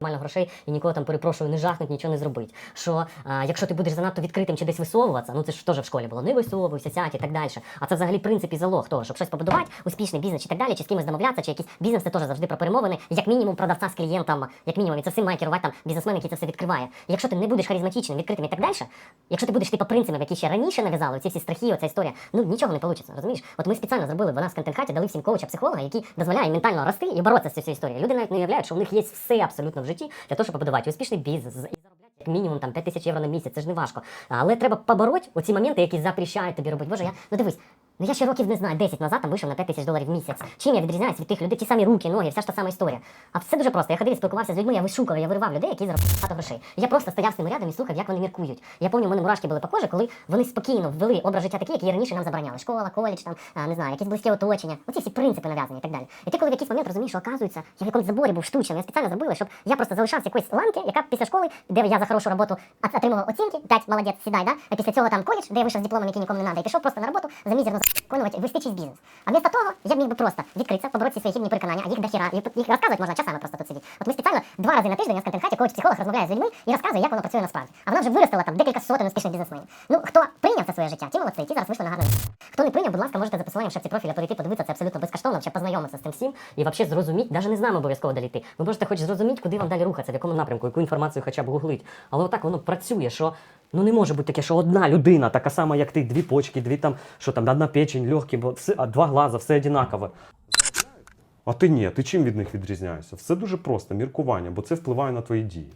Нормально грошей і нікого там перепрошую, не жахнуть, нічого не зробить. Що а, якщо ти будеш занадто відкритим чи десь висовуватися, ну це ж теж в школі було, не висовуйся, сядь і так далі. А це взагалі принцип і залог того, щоб щось побудувати, успішний бізнес чи так далі, чи з кимось домовлятися, чи якийсь бізнес це теж завжди про перемовини, як мінімум продавця з клієнтом, як мінімум, і це всім має керувати там бізнесмен, який це все відкриває. Якщо ти не будеш харизматичним, відкритим і так далі, якщо ти будеш ти по принципам, які ще раніше нав'язали, ці всі страхи, оця історія, ну нічого не вийде, розумієш? От ми спеціально зробили в нас в контент-хаті, дали всім коуча, психолога, який дозволяє ментально рости і боротися з цією історією. Люди навіть не уявляють, що у них є все абсолютно в житті для того, щоб побудувати успішний бізнес і заробляти як мінімум там 5 тисяч євро на місяць. Це ж не важко. Але треба побороти оці моменти, які запрещають тобі робити. Боже, я ну дивись. Ну я ще років не знаю, 10 назад там вийшов на 5 тисяч доларів в місяць. Чим я відрізняюсь від тих людей, ті самі руки, ноги, вся ж та сама історія. А все дуже просто. Я ходив спілкувався з людьми, я вишукав, я виривав людей, які заробляють багато грошей. Я просто стояв з ними рядом і слухав, як вони міркують. Я пам'ятаю, мене мурашки були по кожі, коли вони спокійно ввели образ життя такий, який раніше нам забороняли. Школа, коледж, там, не знаю, якісь близьке оточення. Оці всі принципи нав'язані і так далі. І ти коли в якийсь момент розумієш, що оказується, я в якомусь заборі був штучним, я спеціально зробила, щоб я просто залишався якоїсь ланки, яка після школи, де я за хорошу роботу отримував оцінки, 5 молодець, сідай, да? А після цього там коледж, де я вийшов з дипломом, який нікому не треба, і пішов просто на роботу за мізерну виконувати, вести бізнес. А вместо того, я б міг би просто відкритися, побороти свої хібні переконання, а їх дохіра, їх, розказувати можна часами просто тут сидіти. От ми спеціально два рази на тиждень нас в контент-хаті коуч-психолог розмовляє з людьми і розказує, як воно працює насправді. А вона вже виростила там декілька сотень успішних бізнесменів. Ну, хто прийняв це своє життя, ті молодці, ті зараз вийшли на гарне. Хто не прийняв, будь ласка, можете за посиланням в профіля перейти, подивитися це абсолютно безкоштовно, ще познайомитися з тим всім і взагалі зрозуміти, навіть не з нами обов'язково далі йти. Ви можете хоч зрозуміти, куди вам далі рухатися, в якому напрямку, яку інформацію хоча б гуглить. Але отак воно працює, що ну не може бути таке, що одна людина, така сама, як ти, дві почки, дві там, що там, одна печень, легкі, бо все, а два глаза, все однакове. А ти ні, ти чим від них відрізняєшся? Все дуже просто, міркування, бо це впливає на твої дії.